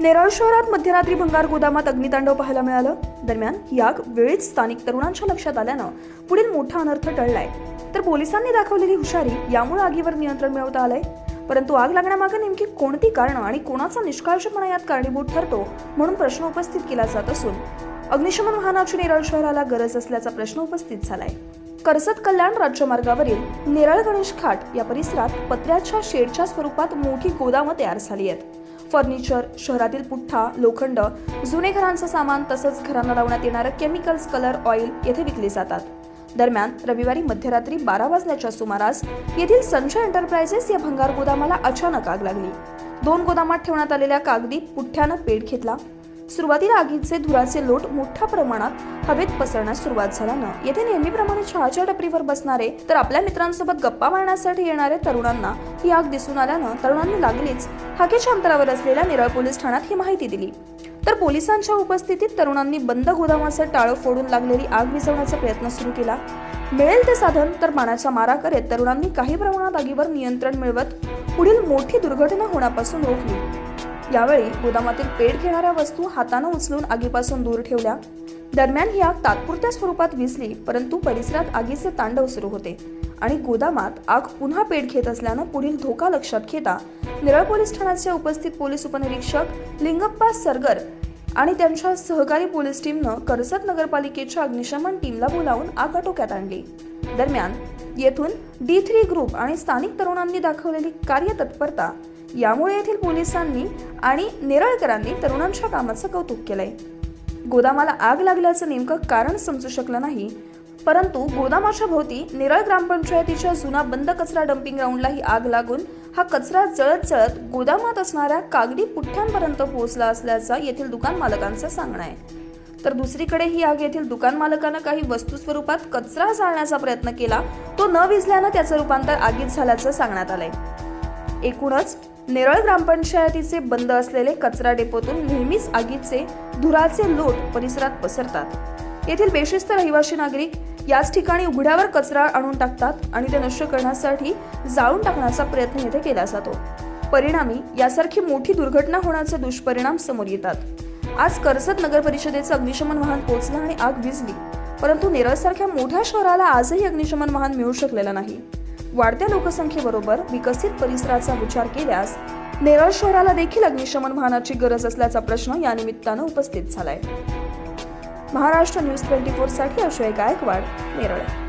नेरळ शहरात मध्यरात्री भंगार गोदामात अग्नितांडव पाहायला मिळालं. दरम्यान ही आग वेळीच स्थानिक तरुणांच्या लक्षात आल्यानं पुढील मोठा अनर्थ टळलाय. तर पोलिसांनी दाखवलेली हुशारी यामुळे आगीवर नियंत्रण मिळवता आलंय. परंतु आग लागण्यामागे नेमकी कोणती कारणं आणि कोणाचा निष्काळजीपणा यात कारणीभूत ठरतो म्हणून प्रश्न उपस्थित केला जात असून अग्निशमन वाहनाची नेरळ शहराला गरज असल्याचा प्रश्न उपस्थित झालाय. कर्जत कल्याण राज्यमार्गावरील नेरळ गणेश खाट या परिसरात पत्र्याच्या शेडच्या स्वरूपात मोठी गोदामं तयार झाली आहेत. फर्निचर शहरातील पुठ्ठा लोखंड जुने घरांचं सामान तसंच घरांना लावण्यात येणारं केमिकल्स कलर ऑइल येथे विकले जातात. दरम्यान रविवारी मध्यरात्री बारा वाजण्याच्या सुमारास येथील संजय एंटरप्राइजेस या भंगार गोदामाला अचानक आग लागली. दोन गोदामात ठेवण्यात आलेल्या कागदी पुठ्ठ्यानं पेट घेतला सुरुवातीला आगीचे धुराचे लोट मोठ्या प्रमाणात हवेत पसरण्यास सुरुवात झाल्यानं येथे नेहमीप्रमाणे चहाच्या टपरीवर बसणारे तर आपल्या मित्रांसोबत गप्पा मारण्यासाठी येणारे तरुणांना ही आग दिसून आल्यानं तरुणांनी लागलीच. हाकेच्या अंतरावर असलेल्या नेरळ पोलीस ठाण्यात ही माहिती दिली. तर पोलिसांच्या उपस्थितीत तरुणांनी बंद गोदामाचं टाळं फोडून लागलेली आग विझवण्याचा प्रयत्न सुरू केला. मिळेल ते साधन तर पाण्याचा मारा करत तरुणांनी काही प्रमाणात आगीवर नियंत्रण मिळवत पुढील मोठी दुर्घटना होण्यापासून रोखली. यावेळी गोदामातील पेट घेणाऱ्या वस्तू हातानं उचलून आगीपासून दूर ठेवल्या. दरम्यान ही आग तात्पुरत्या स्वरूपात विसली परंतु परिसरात आगीचे तांडव सुरू होते आणि गोदामात आग पुन्हा पेट घेत असल्यानं पुढील धोका लक्षात घेता निरळ पोलीस ठाण्याचे उपस्थित पोलीस उपनिरीक्षक लिंगप्पा सरगर आणि त्यांच्या सहकारी पोलीस टीमनं कर्जत नगरपालिकेच्या अग्निशमन टीमला बोलावून आग आटोक्यात आणली. दरम्यान येथून डी थ्री ग्रुप आणि स्थानिक तरुणांनी दाखवलेली कार्यतत्परता यामुळे येथील पोलिसांनी आणि नेरळकरांनी तरुणांच्या कामाचं कौतुक केलंय. गोदामाला आग लागल्याचं नेमकं कारण समजू शकलं नाही परंतु गोदामाच्या भोवती निरळ ग्रामपंचायतीच्या जुना बंद कचरा डम्पिंग ग्राउंडलाही आग लागून हा कचरा जळत जळत गोदामात असणाऱ्या कागदी पुठ्ठ्यांपर्यंत पोहोचला असल्याचा येथील दुकान मालकांचं सांगणं आहे. तर दुसरीकडे ही आग येथील दुकान मालकानं काही वस्तू स्वरूपात कचरा जाळण्याचा प्रयत्न केला तो न विझल्यानं त्याचं रूपांतर आगीत झाल्याचं सांगण्यात आलंय. एकूणच नेरळ ग्रामपंचायतीचे बंद असलेले कचरा डेपोतून नेहमीच आगीचे धुराचे लोट परिसरात पसरतात. येथील बेशिस्त रहिवासी नागरिक याच ठिकाणी उघड्यावर कचरा आणून टाकतात आणि ते नष्ट करण्यासाठी जाळून टाकण्याचा प्रयत्न येथे केला जातो. परिणामी यासारखी मोठी दुर्घटना होण्याचे दुष्परिणाम समोर येतात. आज कर्जत नगर परिषदेचं अग्निशमन वाहन पोहोचलं आणि आग विजली परंतु नेरळसारख्या मोठ्या शहराला आजही अग्निशमन वाहन मिळू शकलेलं नाही. वाढत्या लोकसंख्येबरोबर विकसित परिसराचा विचार केल्यास नेरळ शहराला देखील अग्निशमन वाहनाची गरज असल्याचा प्रश्न या निमित्तानं उपस्थित झालाय. महाराष्ट्र न्यूज ट्वेंटी फोरसाठी अक्षय गायकवाड नेरळ.